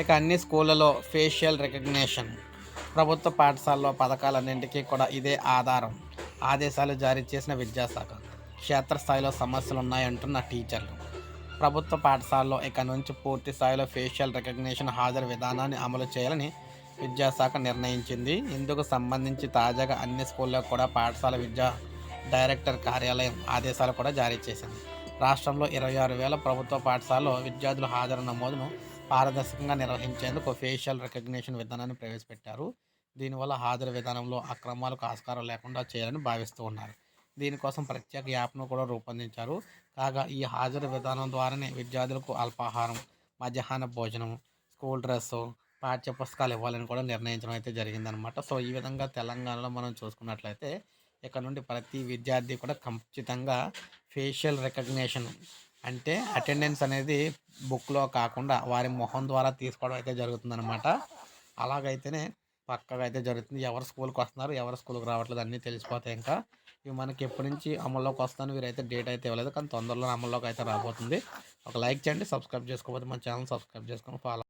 ఇక అన్ని స్కూళ్ళలో ఫేషియల్ రికగ్నేషన్ ప్రభుత్వ పాఠశాలలో పథకాలన్నింటికీ కూడా ఇదే ఆధారం. ఆదేశాలు జారీ చేసిన విద్యాశాఖ. క్షేత్రస్థాయిలో సమస్యలు ఉన్నాయంటున్న టీచర్లు. ప్రభుత్వ పాఠశాలలో ఇక నుంచి పూర్తి స్థాయిలో ఫేషియల్ రికగ్నిషన్ హాజరు విధానాన్ని అమలు చేయాలని విద్యాశాఖ నిర్ణయించింది. ఇందుకు సంబంధించి తాజాగా అన్ని స్కూల్లో కూడా పాఠశాల విద్యా డైరెక్టర్ కార్యాలయం ఆదేశాలు కూడా జారీ చేసింది. రాష్ట్రంలో ఇరవై ఆరు వేల ప్రభుత్వ పాఠశాలలో విద్యార్థుల హాజరు నమోదును పారదర్శకంగా నిర్వహించేందుకు ఫేషియల్ రికగ్నిషన్ విధానాన్ని ప్రవేశపెట్టారు. దీనివల్ల హాజరు విధానంలో అక్రమాలకు ఆస్కారం లేకుండా చేయాలని భావిస్తూ ఉన్నారు. దీనికోసం ప్రత్యేక యాప్ను కూడా రూపొందించారు. కాగా ఈ హాజరు విధానం ద్వారానే విద్యార్థులకు అల్పాహారం మధ్యాహ్న భోజనం స్కూల్ డ్రెస్సు పాఠ్య పుస్తకాలు ఇవ్వాలని కూడా నిర్ణయించడం అయితే జరిగిందనమాట సో ఈ విధంగా తెలంగాణలో మనం చూసుకున్నట్లయితే ఇక్కడ నుండి ప్రతి విద్యార్థి కూడా ఖచ్చితంగా ఫేషియల్ రికగ్నేషన్ అంటే అటెండెన్స్ అనేది బుక్లో కాకుండా వారి మొహం ద్వారా తీసుకోవడం అయితే జరుగుతుందన్నమాట. అలాగైతేనే పక్కగా అయితే జరుగుతుంది. ఎవరు స్కూల్కి వస్తున్నారు ఎవరు స్కూల్కి రావట్లేదు అన్నీ తెలిసిపోతాయి ఇంకా. ఇవి మనకి ఎప్పటి నుంచి అమల్లోకి వస్తాను వీరైతే డేట్ అయితే ఇవ్వలేదు. కానీ తొందరలో అమల్లోకి అయితే రాబోతుంది. ఒక లైక్ చేయండి సబ్స్క్రైబ్ చేసుకోకపోతే మన ఛానల్ సబ్స్క్రైబ్ చేసుకొని ఫాలో